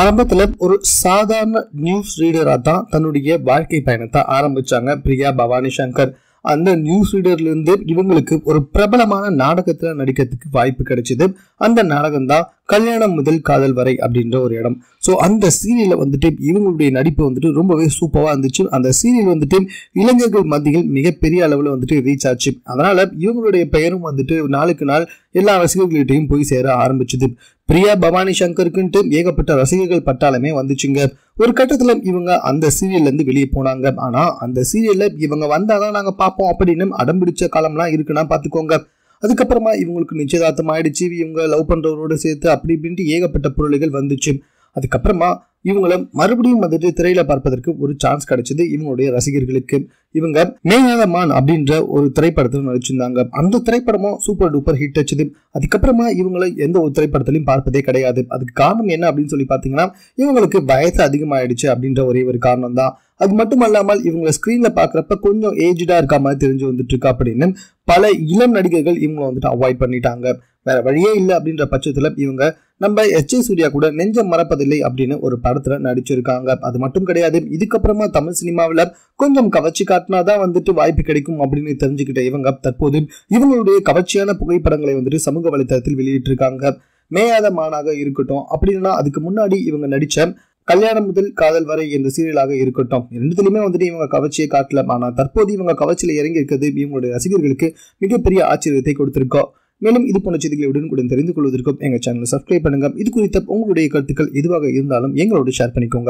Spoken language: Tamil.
ஆரம்பத்தில் ஒரு சாதாரண நியூஸ் ரீடராக தான் தன்னுடைய வாழ்க்கை பயணத்தை ஆரம்பிச்சாங்க. பிரியா பவானி சங்கர். அந்த நியூஸ் ரீடர்லேருந்து இவங்களுக்கு ஒரு பிரபலமான நாடகத்தில் நடிக்கிறதுக்கு வாய்ப்பு கிடைச்சிது. அந்த நாடகம் தான் கல்யாணம் முதல் காதல் வரை அப்படின்ற ஒரு இடம். ஸோ அந்த சீரியலில் வந்துட்டு இவங்களுடைய நடிப்பு வந்துட்டு ரொம்பவே சூப்பராக இருந்துச்சு. அந்த சீரியல் வந்துட்டு இளைஞர்கள் மத்தியில் மிகப்பெரிய அளவில் வந்துட்டு ரீச் ஆச்சு. அதனால் இவங்களுடைய பெயரும் வந்துட்டு நாளுக்கு நாள் எல்லா ரசிகர்கள்ட்டையும் போய் சேர ஆரம்பிச்சது. பிரியா பவானி சங்கருக்குன்ட்டு ஏகப்பட்ட ரசிகர்கள் பட்டாலுமே வந்துச்சுங்க. ஒரு கட்டத்தில் இவங்க அந்த சீரியல்லேருந்து வெளியே போனாங்க. ஆனால் அந்த சீரியலில் இவங்க வந்தால் தான் நாங்கள் பார்ப்போம் அப்படின்னு அடம் பிடிச்ச காலம்லாம் இருக்குன்னா பார்த்துக்கோங்க. அதுக்கப்புறமா இவங்களுக்கு நிச்சயதார்த்தம் ஆயிடுச்சு இவங்க லவ் பண்றவரோட சேர்த்து அப்படி இப்படின்ட்டு ஏகப்பட்ட பொருள்கள் வந்துச்சு. அதுக்கப்புறமா இவங்கள மறுபடியும் வந்துட்டு திரையில பார்ப்பதற்கு ஒரு சான்ஸ் கிடைச்சது இவங்களுடைய ரசிகர்களுக்கு. இவங்க மேகாதமான் அப்படின்ற ஒரு திரைப்படத்தில் நடிச்சிருந்தாங்க. அந்த திரைப்படமும் சூப்பர் டூப்பர் ஹிட் அடிச்சது. அதுக்கப்புறமா இவங்களை எந்த ஒரு திரைப்படத்திலையும் பார்ப்பதே கிடையாது. அதுக்கு காரணம் என்ன அப்படின்னு சொல்லி பார்த்தீங்கன்னா இவங்களுக்கு வயசு அதிகமாயிடுச்சு அப்படின்ற ஒரே ஒரு காரணம் தான் அது மட்டும் அல்லாமல் இவங்க ஸ்க்ரீனில் பார்க்குறப்ப கொஞ்சம் ஏஜ்டாக இருக்க மாதிரி தெரிஞ்சு வந்துட்டு இருக்கு அப்படின்னு பல இளம் நடிகர்கள் இவங்களை வந்துட்டு அவாய்ட் பண்ணிட்டாங்க. வேற வழியே இல்லை அப்படின்ற பட்சத்தில் இவங்க நம்ம எச் சூர்யா கூட நெஞ்சம் மறப்பதில்லை அப்படின்னு ஒரு படத்தில் நடிச்சிருக்காங்க. அது மட்டும் கிடையாது இதுக்கப்புறமா தமிழ் சினிமாவில் கொஞ்சம் கவர்ச்சி காட்டினா தான் வந்துட்டு வாய்ப்பு கிடைக்கும் அப்படின்னு தெரிஞ்சுக்கிட்ட இவங்க தற்போது இவங்களுடைய கவர்ச்சியான புகைப்படங்களை வந்துட்டு சமூக வலைதளத்தில் வெளியிட்டிருக்காங்க. மேயாத மானாக இருக்கட்டும் அப்படின்னா அதுக்கு முன்னாடி இவங்க நடித்த கல்யாணம் முதல் காதல் வரை என்ற சீரியலாக இருக்கட்டும். ரெண்டுத்திலுமே வந்துட்டு இவங்க கவர்ச்சியை காட்டல. ஆனால் தற்போது இவங்க கவர்ச்சியில் இறங்கி இருக்கிறது இவங்களுடைய ரசிகர்களுக்கு மிகப்பெரிய ஆச்சரியத்தை கொடுத்திருக்கோம். மேலும் இது போன்ற செய்திகளை உடனுக்குடன் தெரிந்து கொள்வதற்கும் எங்கள் சேனலை சப்ஸ்கிரைப் பண்ணுங்க. இது குறித்த உங்களுடைய கருத்துக்கள் எதுவாக இருந்தாலும் எங்களோடு ஷேர் பண்ணிக்கோங்க.